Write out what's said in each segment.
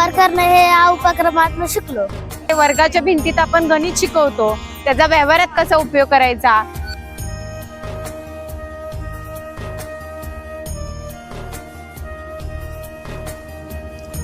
व्यवहार करणं हे या उपक्रमातून शिकलो. वर्गाच्या भिंतीत आपण गणित शिकवतो. त्याचा व्यवहारात कसा उपयोग करायचा?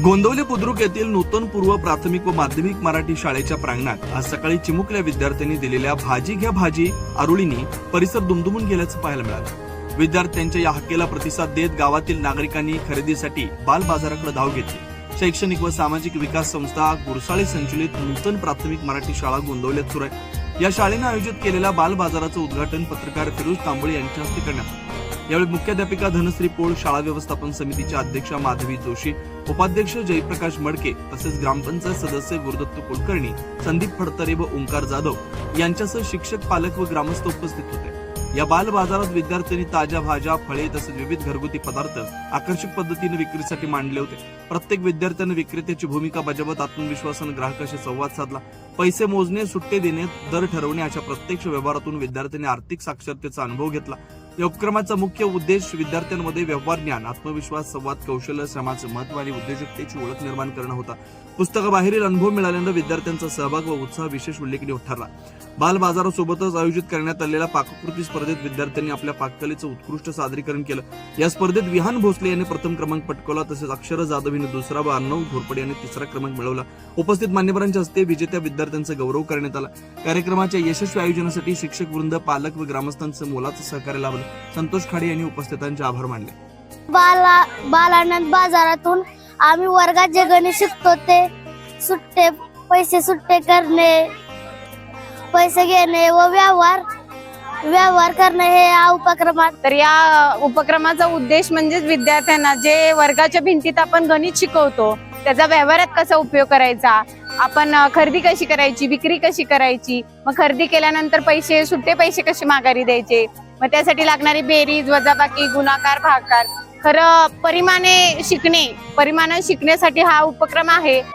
गोंदवले बुद्रुक येथील नूतन पूर्व प्राथमिक व माध्यमिक मराठी शाळेच्या प्रांगणात आज सकाळी चिमुकल्या विद्यार्थ्यांनी दिलेल्या भाजी घ्या भाजी आरुळीनी परिसर दुमदुमून गेल्याचं पाहायला मिळालं. विद्यार्थ्यांच्या या हक्केला प्रतिसाद देत गावातील नागरिकांनी खरेदीसाठी बाल बाजाराकडे धाव घेतली. शैक्षणिक व सामाजिक विकास संस्था गुरसाळे संचलित नूतन प्राथमिक मराठी शाळा गोंदवल्यात सुरू आहे. या शाळेनं आयोजित केलेल्या बाल बाजाराचं उद्घाटन पत्रकार फिरोज तांबळे यांच्या हस्ते करण्यात आलं. यावेळी मुख्याध्यापिका धनश्री पोळ शाळा व्यवस्थापन समितीच्या अध्यक्षा माधवी जोशी उपाध्यक्ष जयप्रकाश मडके तसेच ग्रामपंचायत सदस्य गुरुदत्त कुलकर्णी संदीप फडतरे व ओंकार जाधव यांच्यासह शिक्षक पालक व ग्रामस्थ उपस्थित होते. या बाल बाजारात विद्यार्थ्यांनी ताज्या भाज्या फळे तसेच विविध घरगुती पदार्थ आकर्षक पद्धतीने विक्रीसाठी मांडले होते. प्रत्येक विद्यार्थ्याने विक्रेत्याची भूमिका बजावत आत्मविश्वासाने ग्राहकाशी संवाद साधला. पैसे मोजणे सुट्टे देणे दर ठरवणे अशा प्रत्यक्ष व्यवहारातून विद्यार्थ्यांनी आर्थिक साक्षरतेचा अनुभव घेतला. या उपक्रमाचा मुख्य उद्देश विद्यार्थ्यांमध्ये व्यवहार ज्ञान आत्मविश्वास संवाद कौशल्य श्रमाचे महत्त्व आणि उद्योजकतेची ओळख निर्माण करणं होता. पुस्तकाबाहेरील अनुभव मिळाल्यानं विद्यार्थ्यांचा सहभाग व उत्साह विशेष उल्लेखनीय ठरला. बाल बाजारासोबतच आयोजित करण्यात आलेल्या पाककृती स्पर्धेत विद्यार्थ्यांनी आपल्या पाककलेचं उत्कृष्ट सादरीकरण केलं. या स्पर्धेत विहान भोसले यांनी प्रथम क्रमांक पटकावला तसेच अक्षर जाधव यांनी दुसरा व अर्णव घोरपडे यांनी तिसरा क्रमांक मिळवला. उपस्थित मान्यवरांच्या हस्ते विजेत्या विद्यार्थ्यांचा गौरव करण्यात आला. कार्यक्रमाच्या यशस्वी आयोजनासाठी शिक्षक वृंद पालक व ग्रामस्थांचं मोलाचं सहकार्य लाभलं. संतोष खाडे यांनी उपस्थितांचे आभार मानले. बाला बालानंद बाजारातून आम्ही वर्गात जे गणित शिकतो ते सुट्टे पैसे सुट्टे करणे पैसे घेणे व व्यवहार व्यवहार करणे हे या उपक्रमात तर या उपक्रमाचा उद्देश म्हणजेच विद्यार्थ्यांना जे वर्गाच्या भिंतीत आपण गणित शिकवतो त्याचा व्यवहारात कसा उपयोग करायचा? आपण खरेदी कशी करायची विक्री कशी करायची? मग खरेदी केल्यानंतर पैसे सुट्टे पैसे कसे माघारी द्यायचे? मग त्यासाठी लागणारी बेरीज वजाबाकी गुणाकार भागाकार खरं परिमाणे शिकणे परिमाण शिकण्यासाठी हा उपक्रम आहे.